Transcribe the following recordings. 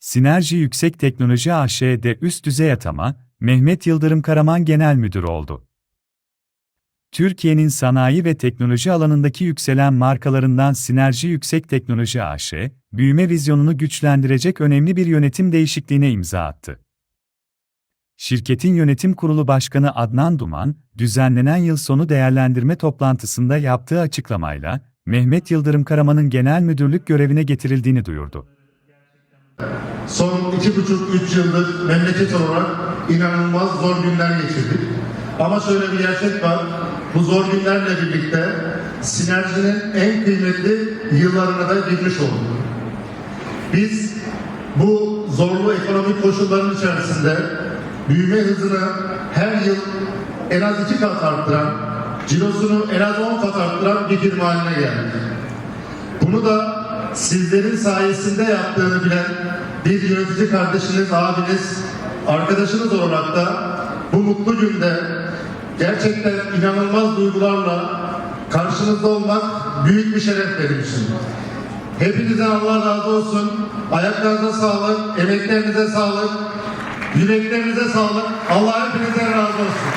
Sinerji Yüksek Teknoloji AŞ'de üst düzey atama, Mehmet Yıldırım Karaman Genel Müdür oldu. Türkiye'nin sanayi ve teknoloji alanındaki yükselen markalarından Sinerji Yüksek Teknoloji AŞ, büyüme vizyonunu güçlendirecek önemli bir yönetim değişikliğine imza attı. Şirketin yönetim kurulu başkanı Adnan Duman, düzenlenen yıl sonu değerlendirme toplantısında yaptığı açıklamayla, Mehmet Yıldırım Karaman'ın genel müdürlük görevine getirildiğini duyurdu. Son iki buçuk, üç yıldır memleket olarak inanılmaz zor günler geçirdik. Ama şöyle bir gerçek var. Bu zor günlerle birlikte sinerjinin en kıymetli yıllarına da girmiş olduk. Biz bu zorlu ekonomik koşulların içerisinde büyüme hızını her yıl en az iki kat arttıran, cirosunu en az on kat arttıran bir firma haline geldik. Bunu da sizlerin sayesinde yaptığını bilen bir yönetici kardeşiniz, abiniz, arkadaşınız olarak da bu mutlu günde gerçekten inanılmaz duygularla karşınızda olmak büyük bir şeref benim için. Hepinize Allah razı olsun. Ayaklarınıza sağlık, emeklerinize sağlık, yüreklerinize sağlık. Allah hepinize razı olsun.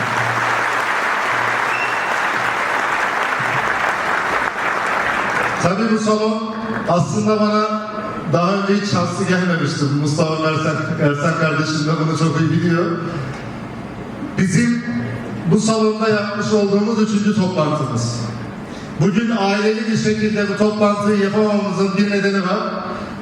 Tabii bu salon aslında bana daha önce hiç şanslı gelmemişti. Mustafa Ersen, Ersen kardeşim de bunu çok iyi biliyor. Bizim bu salonda yapmış olduğumuz üçüncü toplantımız. Bugün aileli bir şekilde bu toplantıyı yapamamamızın bir nedeni var.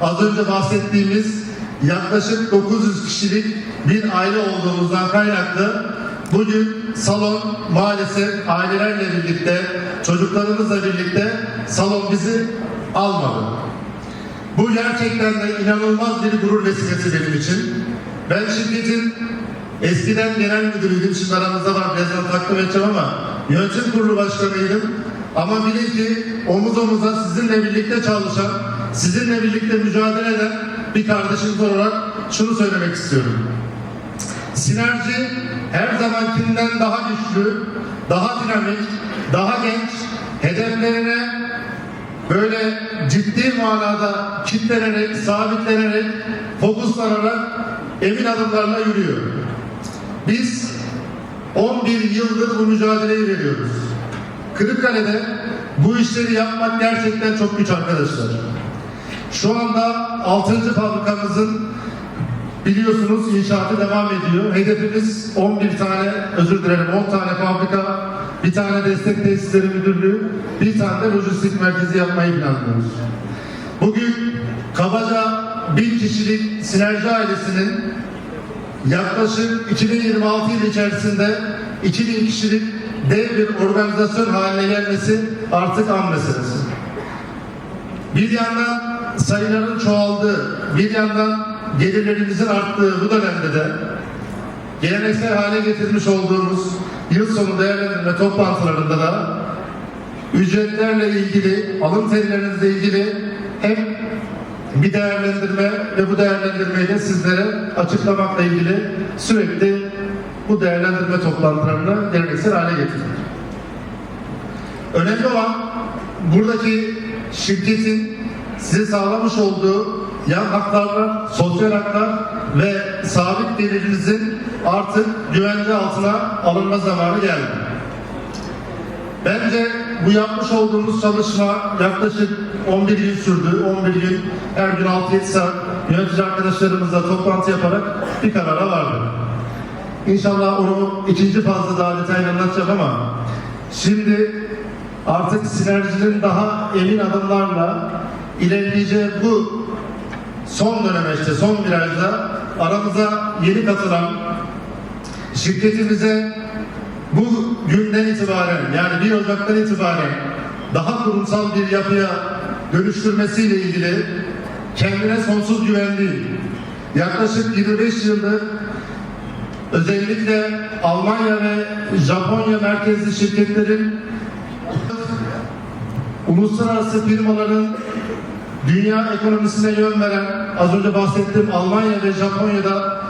Az önce bahsettiğimiz yaklaşık 900 kişilik bir aile olduğumuzdan kaynaklı bugün salon maalesef ailelerle birlikte, çocuklarımızla birlikte salon bizi almadı. Bu gerçekten de inanılmaz bir gurur vesilesi benim için. Ben şirketin eskiden genel müdürüydüm, şimdi aramızda var birazdan takdim edeceğim ama yönetim kurulu başkanıydım. Ama bilin ki omuz omuza sizinle birlikte çalışan, sizinle birlikte mücadele eden bir kardeşiniz olarak şunu söylemek istiyorum. Sinerji her zamankinden daha güçlü, daha dinamik, daha genç, hedeflerine böyle ciddi manada kitlenerek, sabitlenerek, fokuslanarak emin adımlarla yürüyor. Biz 11 yıldır bu mücadeleyi veriyoruz. Kırıkkale'de bu işleri yapmak gerçekten çok güç arkadaşlar. Şu anda 6. fabrikamızın biliyorsunuz inşaatı devam ediyor. Hedefimiz 11 tane, özür dilerim 10 tane fabrika, bir tane destek tesisleri müdürlüğü, bir tane de lojistik merkezi yapmayı planlıyoruz. Bugün kabaca bin kişilik sinerji ailesinin yaklaşık 2026 yıl içerisinde 2000 kişilik dev bir organizasyon haline gelmesi artık an meselesi. Bir yandan sayıların çoğaldığı, bir yandan gelirlerimizin arttığı bu dönemde de geleneksel hale getirmiş olduğumuz yıl sonu değerlendirme toplantılarında da ücretlerle ilgili, alım terilerinizle ilgili hem bir değerlendirme ve bu değerlendirmeyi de sizlere açıklamakla ilgili sürekli bu değerlendirme toplantılarını geleneksel hale getirdik. Önemli olan buradaki şirketin size sağlamış olduğu yan haklarla, sosyal haklar ve sabit gelirinizin artık güvence altına alınma zamanı geldi. Bence bu yapmış olduğumuz çalışma yaklaşık 11 gün sürdü. 11 gün her gün 6-7 saat yönetici arkadaşlarımızla toplantı yaparak bir karara vardı. İnşallah onu ikinci fazla daha detaylı anlatacağım ama şimdi artık sinerjinin daha emin adımlarla ilerleyeceği bu son döneme işte son virajda aramıza yeni katılan şirketimize bu günden itibaren yani 1 Ocak'tan itibaren daha kurumsal bir yapıya dönüştürmesiyle ilgili kendine sonsuz güvendiği yaklaşık 25 yıldır özellikle Almanya ve Japonya merkezli şirketlerin uluslararası firmaların dünya ekonomisine yön veren az önce bahsettiğim Almanya ve Japonya'da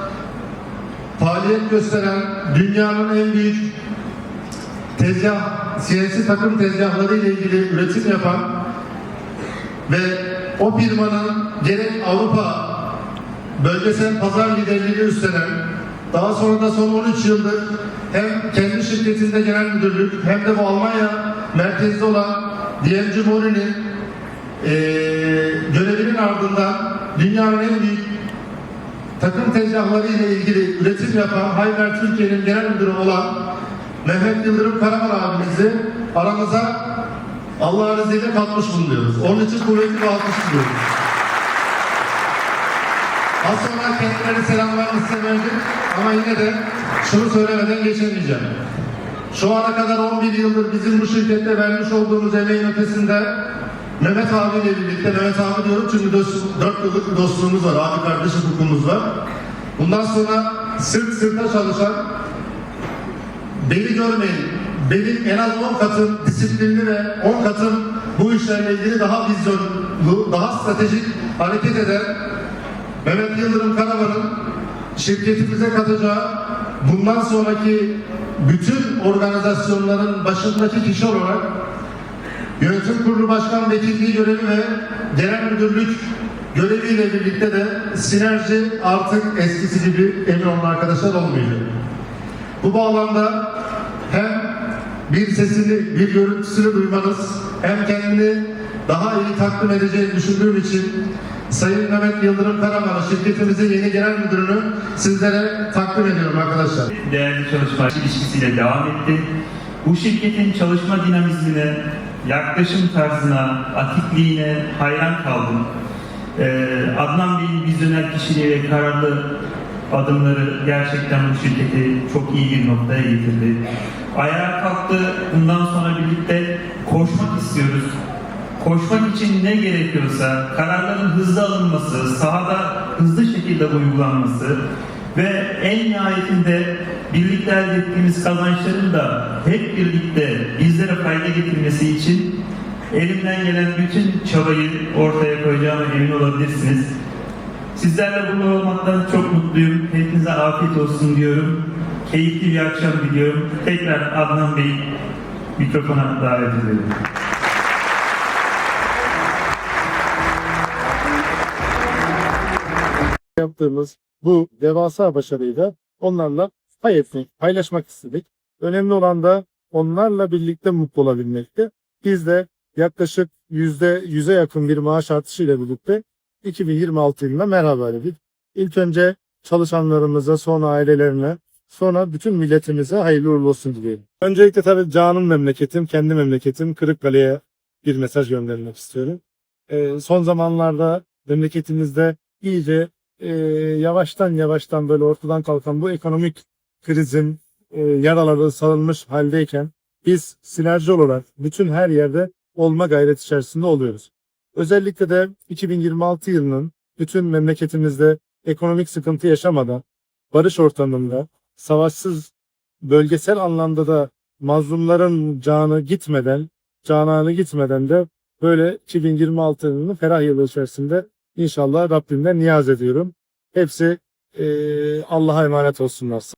faaliyet gösteren dünyanın en büyük tezgah, siyasi takım tezgahları ile ilgili üretim yapan ve o firmanın gerek Avrupa bölgesel pazar liderliğini üstlenen, daha sonra da son 13 yıldır hem kendi şirketinde genel müdürlük hem de bu Almanya merkezli olan DMG Mori'nin eee görevinin ardından dünyanın en büyük takım tezgahları ile ilgili üretim yapan Hayber Türkiye'nin genel müdürü olan Mehmet Yıldırım Karaman abimizi aramıza Allah'ın izniyle katmış bulunuyoruz. Onun için kuvvetli bir alkış diliyoruz. Az sonra kendilerine selamlarını size ama yine de şunu söylemeden geçemeyeceğim. Şu ana kadar 11 yıldır bizim bu şirkette vermiş olduğumuz emeğin ötesinde Mehmet abiyle birlikte, Mehmet abi diyorum çünkü 4 yıllık bir dostluğumuz var, abi kardeş hukukumuz var. Bundan sonra sırt sırta çalışan, beni görmeyin, benim en az 10 katım disiplinli ve 10 katım bu işlerle ilgili daha vizyonlu, daha stratejik hareket eden Mehmet Yıldırım Karaman'ın şirketimize katacağı bundan sonraki bütün organizasyonların başındaki kişi olarak Yönetim Kurulu Başkan Vekilliği görevi ve Genel Müdürlük göreviyle birlikte de sinerji artık eskisi gibi emin olun arkadaşlar olmayacak. Bu bağlamda hem bir sesini, bir görüntüsünü duymanız hem kendini daha iyi takdim edeceğini düşündüğüm için Sayın Mehmet Yıldırım Karaman'ı şirketimizin yeni genel müdürünü sizlere takdim ediyorum arkadaşlar. değerli çalışma ilişkisiyle devam etti. Bu şirketin çalışma dinamizmine, yaklaşım tarzına, atikliğine hayran kaldım. Ee, Adnan Bey'in vizyoner kişiliği ve kararlı adımları gerçekten bu şirketi çok iyi bir noktaya getirdi. Ayağa kalktı, bundan sonra birlikte koşmak istiyoruz. Koşmak için ne gerekiyorsa kararların hızlı alınması, sahada hızlı şekilde uygulanması ve en nihayetinde birlikte elde ettiğimiz kazançların da hep birlikte bizlere fayda getirmesi için elimden gelen bütün çabayı ortaya koyacağıma emin olabilirsiniz. Sizlerle burada olmaktan çok mutluyum. Hepinize afiyet olsun diyorum. Keyifli bir akşam diliyorum. Tekrar Adnan Bey mikrofona davet ediyorum. yaptığımız bu devasa başarıyı da onlarla pay paylaşmak istedik. Önemli olan da onlarla birlikte mutlu olabilmekti. Biz de yaklaşık yüzde yüze yakın bir maaş artışıyla birlikte 2026 yılında merhaba dedik. İlk önce çalışanlarımıza, sonra ailelerine, sonra bütün milletimize hayırlı uğurlu olsun dileyelim. Öncelikle tabii canım memleketim, kendi memleketim Kırıkkale'ye bir mesaj göndermek istiyorum. Ee, son zamanlarda memleketimizde iyice e, yavaştan yavaştan böyle ortadan kalkan bu ekonomik krizin e, yaraları sarılmış haldeyken biz sinerji olarak bütün her yerde olma gayret içerisinde oluyoruz. Özellikle de 2026 yılının bütün memleketimizde ekonomik sıkıntı yaşamadan, barış ortamında, savaşsız bölgesel anlamda da mazlumların canı gitmeden, cananı gitmeden de böyle 2026 yılının ferah yılı içerisinde İnşallah Rabbimden niyaz ediyorum. Hepsi eee Allah'a emanet olsunlar.